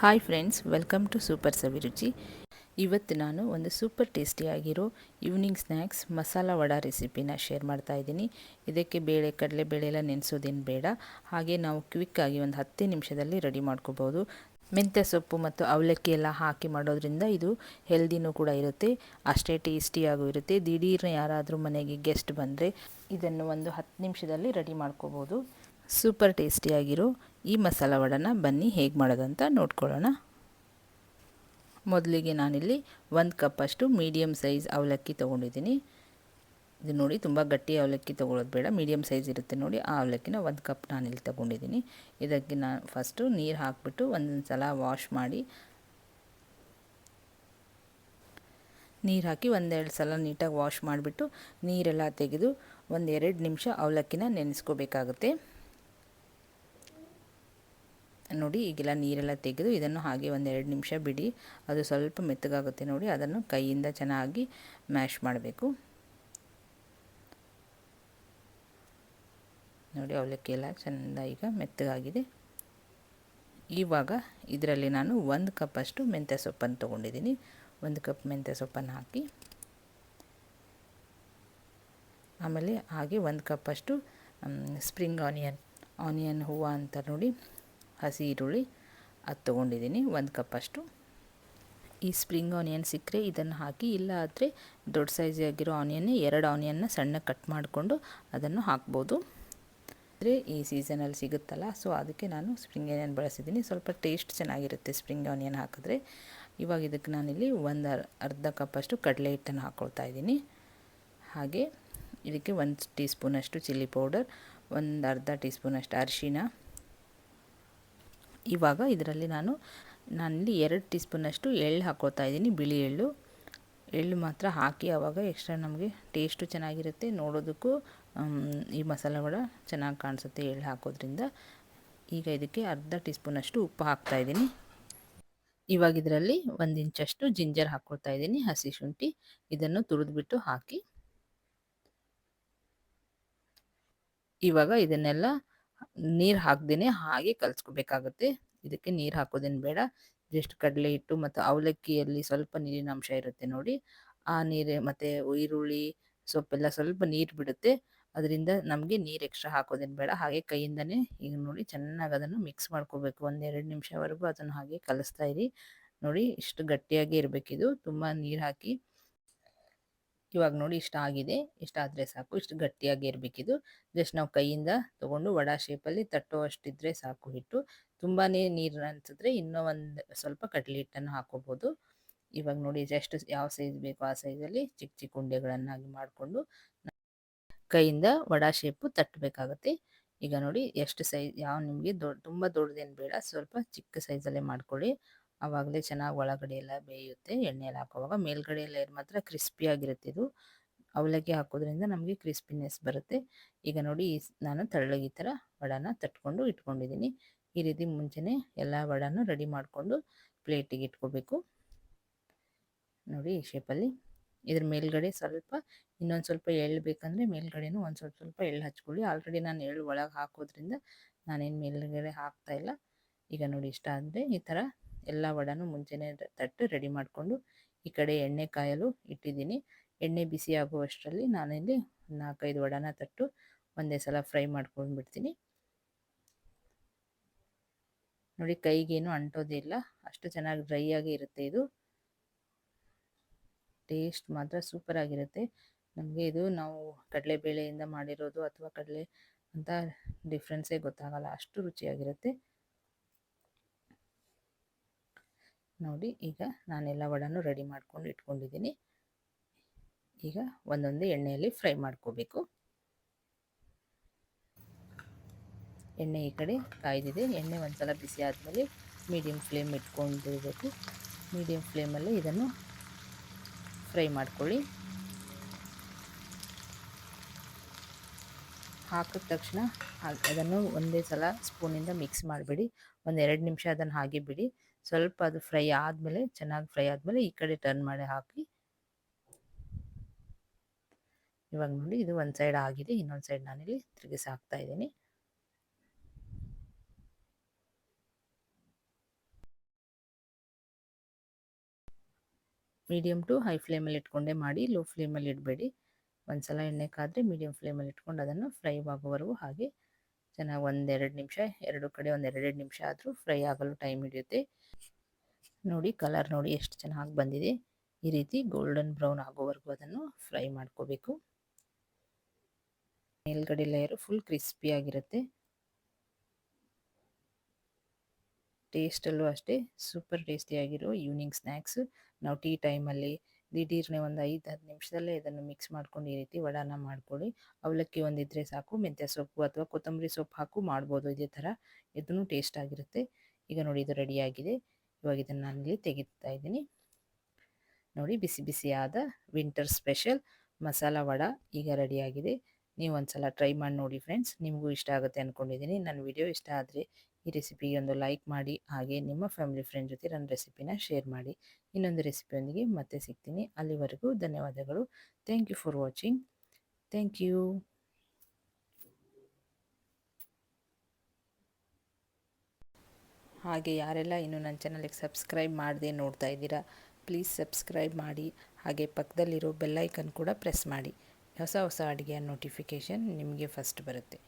Hi friends welcome to super Saviruchi ಇವತ್ತು ನಾನು ಒಂದು ಸೂಪರ್ ಟೇಸ್ಟಿಯಾಗಿರೋ ಈವ್ನಿಂಗ್ ಸ್ನ್ಯಾಕ್ಸ್ ಮಸಾಲ ವಡ ರೆಸಿಪಿನ ಶೇರ್ ಮಾಡ್ತಾ ಇದ್ದೀನಿ. ಇದಕ್ಕೆ ಬೇಳೆ ಕಡಲೆಬೇಳೆ ಎಲ್ಲ ನೆನೆಸೋದೇನು ಬೇಡ. ಹಾಗೆ ನಾವು ಕ್ವಿಕ್ಕಾಗಿ ಒಂದು ಹತ್ತು ನಿಮಿಷದಲ್ಲಿ ರೆಡಿ ಮಾಡ್ಕೋಬೋದು. ಮೆಂತ್ಯ ಸೊಪ್ಪು ಮತ್ತು ಅವಲಕ್ಕಿ ಎಲ್ಲ ಹಾಕಿ ಮಾಡೋದ್ರಿಂದ ಇದು ಹೆಲ್ದಿನೂ ಕೂಡ ಇರುತ್ತೆ. ಅಷ್ಟೇ ಟೇಸ್ಟಿಯಾಗೂ ಇರುತ್ತೆ. ದಿಢೀರ್ನ ಯಾರಾದರೂ ಮನೆಗೆ ಗೆಸ್ಟ್ ಬಂದರೆ ಇದನ್ನು ಒಂದು ಹತ್ತು ನಿಮಿಷದಲ್ಲಿ ರೆಡಿ ಮಾಡ್ಕೋಬೋದು. ಸೂಪರ್ ಟೇಸ್ಟಿಯಾಗಿರೋ ಈ ಮಸಾಲ ವಡನ ಬನ್ನಿ ಹೇಗೆ ಮಾಡೋದಂತ ನೋಡ್ಕೊಳ್ಳೋಣ. ಮೊದಲಿಗೆ ನಾನಿಲ್ಲಿ ಒಂದು ಕಪ್ಪಷ್ಟು ಮೀಡಿಯಮ್ ಸೈಜ್ ಅವಲಕ್ಕಿ ತೊಗೊಂಡಿದ್ದೀನಿ. ಇದು ನೋಡಿ ತುಂಬ ಗಟ್ಟಿ ಅವಲಕ್ಕಿ ತೊಗೊಳೋದು ಬೇಡ ಮೀಡಿಯಮ್ ಸೈಜ್ ಇರುತ್ತೆ ನೋಡಿ ಆ ಅವಲಕ್ಕಿನ ಒಂದು ಕಪ್ ನಾನಿಲ್ಲಿ ತೊಗೊಂಡಿದ್ದೀನಿ. ಇದಕ್ಕೆ ನಾನು ಫಸ್ಟು ನೀರು ಹಾಕಿಬಿಟ್ಟು ಒಂದೊಂದು ಸಲ ವಾಶ್ ಮಾಡಿ, ನೀರು ಹಾಕಿ ಒಂದೆರಡು ಸಲ ನೀಟಾಗಿ ವಾಶ್ ಮಾಡಿಬಿಟ್ಟು ನೀರೆಲ್ಲ ತೆಗೆದು ಒಂದೆರಡು ನಿಮಿಷ ಅವಲಕ್ಕಿನ ನೆನೆಸ್ಕೋಬೇಕಾಗುತ್ತೆ. ನೋಡಿ, ಈಗೆಲ್ಲ ನೀರೆಲ್ಲ ತೆಗೆದು ಇದನ್ನು ಹಾಗೆ ಒಂದೆರಡು ನಿಮಿಷ ಬಿಡಿ. ಅದು ಸ್ವಲ್ಪ ಮೆತ್ತಗಾಗುತ್ತೆ ನೋಡಿ, ಅದನ್ನು ಕೈಯಿಂದ ಚೆನ್ನಾಗಿ ಮ್ಯಾಶ್ ಮಾಡಬೇಕು. ನೋಡಿ ಅವಲಕ್ಕಿ ಎಲ್ಲ ಚೆಂದ ಈಗ ಮೆತ್ತಗಾಗಿದೆ. ಇವಾಗ ಇದರಲ್ಲಿ ನಾನು ಒಂದು ಕಪ್ಪಷ್ಟು ಮೆಂತ್ಯ ಸೊಪ್ಪನ್ನು ತೊಗೊಂಡಿದ್ದೀನಿ. ಒಂದು ಕಪ್ ಮೆಂತ್ಯ ಸೊಪ್ಪನ್ನು ಹಾಕಿ, ಆಮೇಲೆ ಹಾಗೆ ಒಂದು ಕಪ್ಪಷ್ಟು ಸ್ಪ್ರಿಂಗ್ ಆನಿಯನ್ ಆನಿಯನ್ ಹೂವು ಅಂತ ನೋಡಿ. ಹಸಿ ಈರುಳ್ಳಿ ಅದು ತೊಗೊಂಡಿದ್ದೀನಿ, ಒಂದು ಕಪ್ಪಷ್ಟು ಈ ಸ್ಪ್ರಿಂಗ್ ಆನಿಯನ್ ಸಿಕ್ಕರೆ ಇದನ್ನು ಹಾಕಿ, ಇಲ್ಲ ಆದರೆ ದೊಡ್ಡ ಆಗಿರೋ ಆನಿಯನ್ನೇ ಎರಡು ಆನಿಯನ್ನ ಸಣ್ಣ ಕಟ್ ಮಾಡಿಕೊಂಡು ಅದನ್ನು ಹಾಕ್ಬೋದು. ಅಂದರೆ ಈ ಸೀಸನಲ್ಲಿ ಸಿಗುತ್ತಲ್ಲ ಸೊ ಅದಕ್ಕೆ ನಾನು ಸ್ಪ್ರಿಂಗ್ ಆನಿಯನ್ ಬಳಸಿದ್ದೀನಿ. ಸ್ವಲ್ಪ ಟೇಸ್ಟ್ ಚೆನ್ನಾಗಿರುತ್ತೆ ಸ್ಪ್ರಿಂಗ್ ಆನಿಯನ್ ಹಾಕಿದ್ರೆ. ಇವಾಗ ಇದಕ್ಕೆ ನಾನಿಲ್ಲಿ ಒಂದು ಅರ್ಧ ಕಪ್ಪಷ್ಟು ಕಡಲೆ ಹಿಟ್ಟನ್ನು ಹಾಕ್ಕೊಳ್ತಾ ಇದ್ದೀನಿ. ಹಾಗೆ ಇದಕ್ಕೆ ಒಂದು ಟೀ ಸ್ಪೂನಷ್ಟು ಚಿಲ್ಲಿ ಪೌಡರ್ ಒಂದು ಅರ್ಧ ಟೀ ಸ್ಪೂನಷ್ಟು ಅರಿಶಿನ ಇವಾಗ ಇದರಲ್ಲಿ ನಾನು, ನಾನಿಲ್ಲಿ ಎರಡು ಟೀ ಸ್ಪೂನಷ್ಟು ಎಳ್ಳು ಹಾಕೋತಾ ಇದ್ದೀನಿ, ಬಿಳಿ ಎಳ್ಳು. ಎಳ್ಳು ಮಾತ್ರ ಹಾಕಿ ಆವಾಗ ಎಕ್ಸ್ಟ್ರಾ ನಮಗೆ ಟೇಸ್ಟು ಚೆನ್ನಾಗಿರುತ್ತೆ. ನೋಡೋದಕ್ಕೂ ಈ ಮಸಾಲೆ ಕೂಡ ಚೆನ್ನಾಗಿ ಕಾಣಿಸುತ್ತೆ ಎಳ್ಳು ಹಾಕೋದ್ರಿಂದ. ಈಗ ಇದಕ್ಕೆ ಅರ್ಧ ಟೀ ಸ್ಪೂನಷ್ಟು ಉಪ್ಪು ಹಾಕ್ತಾ ಇದ್ದೀನಿ. ಇವಾಗ ಇದರಲ್ಲಿ ಒಂದು ಇಂಚಷ್ಟು ಜಿಂಜರ್ ಹಾಕ್ಕೊಳ್ತಾ ಇದ್ದೀನಿ, ಹಸಿ ಶುಂಠಿ. ಇದನ್ನು ತುರಿದ್ಬಿಟ್ಟು ಹಾಕಿ. ಇವಾಗ ಇದನ್ನೆಲ್ಲ ನೀರು ಹಾಕ್ದೇ ಹಾಗೆ ಕಲಿಸ್ಕೋಬೇಕಾಗುತ್ತೆ. ಇದಕ್ಕೆ ನೀರು ಹಾಕೋದೇನು ಬೇಡ. ಜಸ್ಟ್ ಕಡಲೆ ಹಿಟ್ಟು ಮತ್ತು ಅವಲಕ್ಕಿಯಲ್ಲಿ ಸ್ವಲ್ಪ ನೀರಿನ ಅಂಶ ಇರುತ್ತೆ ನೋಡಿ. ಆ ನೀರು ಮತ್ತು ಈರುಳ್ಳಿ, ಸೊಪ್ಪೆಲ್ಲ ಸ್ವಲ್ಪ ನೀರು ಬಿಡುತ್ತೆ. ಅದರಿಂದ ನಮಗೆ ನೀರು ಎಕ್ಸ್ಟ್ರಾ ಹಾಕೋದೇನು ಬೇಡ. ಹಾಗೆ ಕೈಯಿಂದನೇ ಈಗ ನೋಡಿ ಚೆನ್ನಾಗಿ ಅದನ್ನು ಮಿಕ್ಸ್ ಮಾಡ್ಕೋಬೇಕು. ಒಂದೆರಡು ನಿಮಿಷವರೆಗೂ ಅದನ್ನು ಹಾಗೆ ಕಲಿಸ್ತಾ ಇರಿ. ನೋಡಿ ಇಷ್ಟು ಗಟ್ಟಿಯಾಗಿ ಇರಬೇಕಿದು. ತುಂಬ ನೀರು ಹಾಕಿ ಇವಾಗ ನೋಡಿ ಇಷ್ಟು ಆಗಿದೆ. ಇಷ್ಟಾದರೆ ಸಾಕು. ಇಷ್ಟು ಗಟ್ಟಿಯಾಗಿ ಇರಬೇಕಿದು. ಜಸ್ಟ್ ನಾವು ಕೈಯಿಂದ ತೊಗೊಂಡು ವಡಾ ಶೇಪಲ್ಲಿ ತಟ್ಟುವಷ್ಟಿದ್ರೆ ಸಾಕು ಹಿಟ್ಟು. ತುಂಬಾ ನೀರು ಅನ್ಸಿದ್ರೆ ಇನ್ನೂ ಒಂದು ಸ್ವಲ್ಪ ಕಡಲೆ ಹಿಟ್ಟನ್ನು ಹಾಕೋಬೋದು. ಇವಾಗ ನೋಡಿ ಜಸ್ಟ್ ಯಾವ ಸೈಜ್ ಬೇಕೋ ಆ ಸೈಜಲ್ಲಿ ಚಿಕ್ಕ ಚಿಕ್ಕ ಉಂಡೆಗಳನ್ನಾಗಿ ಮಾಡಿಕೊಂಡು ಕೈಯಿಂದ ವಡಾ ಶೇಪು ತಟ್ಟಬೇಕಾಗತ್ತೆ. ಈಗ ನೋಡಿ ಎಷ್ಟು ಸೈಜ್ ಯಾವ ನಿಮಗೆ ದೊಡ್ಡ ತುಂಬ ದೊಡ್ಡದೇನು ಬೇಡ. ಸ್ವಲ್ಪ ಚಿಕ್ಕ ಸೈಜಲ್ಲೇ ಮಾಡ್ಕೊಳ್ಳಿ. ಆವಾಗಲೇ ಚೆನ್ನಾಗಿ ಒಳಗಡೆ ಎಲ್ಲ ಬೇಯುತ್ತೆ, ಎಣ್ಣೆಯಲ್ಲಿ ಹಾಕುವಾಗ. ಮೇಲ್ಗಡೆ ಎಲ್ಲ ಮಾತ್ರ ಕ್ರಿಸ್ಪಿಯಾಗಿರುತ್ತೆ ಇದು. ಅವಲಕ್ಕಿ ಹಾಕೋದ್ರಿಂದ ನಮಗೆ ಕ್ರಿಸ್ಪಿನೆಸ್ ಬರುತ್ತೆ. ಈಗ ನೋಡಿ ನಾನು ತೆಳ್ಳಗೆ ಈ ಥರ ವಡಾನ ತಟ್ಕೊಂಡು ಇಟ್ಕೊಂಡಿದ್ದೀನಿ. ಈ ರೀತಿ ಮುಂಚೆನೆ ಎಲ್ಲ ವಡಾನು ರೆಡಿ ಮಾಡಿಕೊಂಡು ಪ್ಲೇಟಿಗೆ ಇಟ್ಕೋಬೇಕು. ನೋಡಿ ಈ ಶೇಪಲ್ಲಿ ಇದ್ರ ಮೇಲ್ಗಡೆ ಸ್ವಲ್ಪ, ಇನ್ನೊಂದು ಸ್ವಲ್ಪ ಎಳ್ಳು ಬೇಕಂದರೆ ಮೇಲ್ಗಡೆನೂ ಒಂದು ಸ್ವಲ್ಪ ಸ್ವಲ್ಪ ಎಳ್ಳು ಹಚ್ಕೊಳ್ಳಿ. ಆಲ್ರೆಡಿ ನಾನು ಎಳ್ಳು ಒಳಗೆ ಹಾಕೋದ್ರಿಂದ ನಾನೇನು ಮೇಲ್ಗಡೆ ಹಾಕ್ತಾ ಇಲ್ಲ. ಈಗ ನೋಡಿ ಇಷ್ಟ ಆದರೆ ಈ ಥರ ಎಲ್ಲ ವಡಾನು ಮುಂಚೆನೇ ತಟ್ಟು ರೆಡಿ ಮಾಡಿಕೊಂಡು ಈ ಕಡೆ ಎಣ್ಣೆ ಕಾಯಲು ಇಟ್ಟಿದ್ದೀನಿ. ಎಣ್ಣೆ ಬಿಸಿ ಆಗುವಷ್ಟರಲ್ಲಿ ನಾನಿಲ್ಲಿ ನಾಲ್ಕೈದು ವಡಾನ ತಟ್ಟು ಒಂದೇ ಸಲ ಫ್ರೈ ಮಾಡ್ಕೊಂಡು ಬಿಡ್ತೀನಿ ನೋಡಿ ಕೈಗೇನು ಅಂಟೋದಿಲ್ಲ ಅಷ್ಟು ಚೆನ್ನಾಗಿ ಡ್ರೈ ಆಗಿ ಇರುತ್ತೆ ಇದು. ಟೇಸ್ಟ್ ಮಾತ್ರ ಸೂಪರ್ ಆಗಿರುತ್ತೆ. ನಮಗೆ ಇದು ನಾವು ಕಡಲೆಬೇಳೆಯಿಂದ ಮಾಡಿರೋದು ಅಥವಾ ಕಡಲೆ ಅಂತ ಡಿಫ್ರೆನ್ಸೇ ಗೊತ್ತಾಗಲ್ಲ. ಅಷ್ಟು ರುಚಿಯಾಗಿರುತ್ತೆ. ನೋಡಿ, ಈಗ ನಾನೆಲ್ಲ ವಡಾನು ರೆಡಿ ಮಾಡ್ಕೊಂಡು ಇಟ್ಕೊಂಡಿದ್ದೀನಿ. ಈಗ ಒಂದೊಂದೇ ಎಣ್ಣೆಯಲ್ಲಿ ಫ್ರೈ ಮಾಡ್ಕೋಬೇಕು. ಎಣ್ಣೆ ಈ ಕಡೆ ಕಾಯ್ದಿದೆ. ಎಣ್ಣೆ ಒಂದ್ಸಲ ಬಿಸಿ ಆದಮೇಲೆ ಮೀಡಿಯಮ್ ಫ್ಲೇಮ್ ಇಟ್ಕೊಂಡಿರಬೇಕು. ಮೀಡಿಯಮ್ ಫ್ಲೇಮಲ್ಲಿ ಇದನ್ನು ಫ್ರೈ ಮಾಡ್ಕೊಳ್ಳಿ. ಹಾಕಿದ ತಕ್ಷಣ ಅದನ್ನು ಒಂದೇ ಸಲ ಸ್ಪೂನಿಂದ ಮಿಕ್ಸ್ ಮಾಡಿಬಿಡಿ. ಒಂದು ಎರಡು ನಿಮಿಷ ಅದನ್ನು ಹಾಗೆ ಬಿಡಿ. ಸ್ವಲ್ಪ ಅದು ಫ್ರೈ ಆದಮೇಲೆ, ಚೆನ್ನಾಗಿ ಫ್ರೈ ಆದಮೇಲೆ ಈ ಕಡೆ ಟರ್ನ್ ಮಾಡಿ ಹಾಕಿ. ಇವಾಗ ನೋಡಿ ಇದು ಒಂದು ಸೈಡ್ ಆಗಿದೆ, ಇನ್ನೊಂದು ಸೈಡ್ ನಾನಿಲ್ಲಿ ತಿರುಗಿಸಿ ಹಾಕ್ತಾ ಇದ್ದೀನಿ. ಮೀಡಿಯಮ್ ಟು ಹೈ ಫ್ಲೇಮಲ್ಲಿ ಇಟ್ಕೊಂಡೇ ಮಾಡಿ ಲೋ ಫ್ಲೇಮಲ್ಲಿ ಇಡಬೇಡಿ. ಒಂದು ಸಲ ಎಣ್ಣೆ ಕಾದರೆ ಮೀಡಿಯಮ್ ಫ್ಲೇಮಲ್ಲಿ ಇಟ್ಕೊಂಡು ಅದನ್ನು ಫ್ರೈ ಆಗೋವರೆಗೂ ಹಾಗೆ ಚೆನ್ನಾಗಿ ಒಂದೆರಡು ನಿಮಿಷ, ಎರಡು ಕಡೆ ಒಂದೆರಡೆರಡು ನಿಮಿಷ ಆದರೂ ಫ್ರೈ ಆಗಲು ಟೈಮ್ ಹಿಡಿಯುತ್ತೆ. ನೋಡಿ ಕಲರ್ ನೋಡಿ ಎಷ್ಟು ಚೆನ್ನಾಗಿ ಬಂದಿದೆ. ಈ ರೀತಿ ಗೋಲ್ಡನ್ ಬ್ರೌನ್ ಆಗೋವರೆಗೂ ಅದನ್ನು ಫ್ರೈ ಮಾಡ್ಕೋಬೇಕು. ಮೇಲ್ಗಡೆ ಲೇಯರು ಫುಲ್ ಕ್ರಿಸ್ಪಿಯಾಗಿರುತ್ತೆ ಟೇಸ್ಟಲ್ಲೂ ಅಷ್ಟೇ ಸೂಪರ್ ಟೇಸ್ಟಿಯಾಗಿರೋ ಈವ್ನಿಂಗ್ ಸ್ನ್ಯಾಕ್ಸ್ ನಾವು ಟೀ ಟೈಮಲ್ಲಿ ದಿಢೀರ್ನೆ ಒಂದು ಐದು, ಹತ್ತು ನಿಮಿಷದಲ್ಲೇ ಇದನ್ನು ಮಿಕ್ಸ್ ಮಾಡ್ಕೊಂಡು ಈ ರೀತಿ ವಡಾನ ಮಾಡ್ಕೊಳ್ಳಿ. ಅವಲಕ್ಕಿ ಒಂದಿದ್ರೆ ಸಾಕು, ಮೆಂತ್ಯ ಸೊಪ್ಪು ಅಥವಾ ಕೊತ್ತಂಬರಿ ಸೊಪ್ಪು ಹಾಕು ಮಾಡ್ಬೋದು ಇದೇ ಥರ. ಇದನ್ನು ಟೇಸ್ಟ್ ಆಗಿರುತ್ತೆ. ಈಗ ನೋಡಿ ಇದು ರೆಡಿಯಾಗಿದೆ ಇವಾಗ ಇದನ್ನು ನಾನಿಲ್ಲಿ ತೆಗಿತಾ ಇದ್ದೀನಿ. ನೋಡಿ ಬಿಸಿ ಬಿಸಿಯಾದ ವಿಂಟರ್ ಸ್ಪೆಷಲ್ ಮಸಾಲ ವಡ ಈಗ ರೆಡಿಯಾಗಿದೆ ನೀವು ಒಂದು ಸಲ ಟ್ರೈ ಮಾಡಿ ನೋಡಿ ಫ್ರೆಂಡ್ಸ್ ನಿಮಗೂ ಇಷ್ಟ ಆಗುತ್ತೆ ಅಂದ್ಕೊಂಡಿದ್ದೀನಿ ನನ್ನ ವಿಡಿಯೋ ಇಷ್ಟ ಆದರೆ ಈ ರೆಸಿಪಿಗೆ ಒಂದು ಲೈಕ್ ಮಾಡಿ, ಹಾಗೆ ನಿಮ್ಮ ಫ್ಯಾಮಿಲಿ ಫ್ರೆಂಡ್ ಜೊತೆ ನನ್ನ ರೆಸಿಪಿನ ಶೇರ್ ಮಾಡಿ. ಇನ್ನೊಂದು ರೆಸಿಪಿಯೊಂದಿಗೆ ಮತ್ತೆ ಸಿಗ್ತೀನಿ. ಅಲ್ಲಿವರೆಗೂ ಧನ್ಯವಾದಗಳು. Thank you for watching thank you ಹಾಗೆ ಯಾರೆಲ್ಲ ಇನ್ನೂ ನನ್ನ ಚಾನಲಿಗೆ ಸಬ್ಸ್ಕ್ರೈಬ್ ಮಾಡದೆ ನೋಡ್ತಾ ಇದ್ದೀರಾ, ಪ್ಲೀಸ್ ಸಬ್ಸ್ಕ್ರೈಬ್ ಮಾಡಿ. ಹಾಗೆ ಪಕ್ಕದಲ್ಲಿರೋ ಬೆಲ್ಲೈಕನ್ ಕೂಡ ಪ್ರೆಸ್ ಮಾಡಿ. ಹೊಸ ಹೊಸ ಅಡುಗೆಯ ನೋಟಿಫಿಕೇಷನ್ ನಿಮಗೆ ಫಸ್ಟ್ ಬರುತ್ತೆ.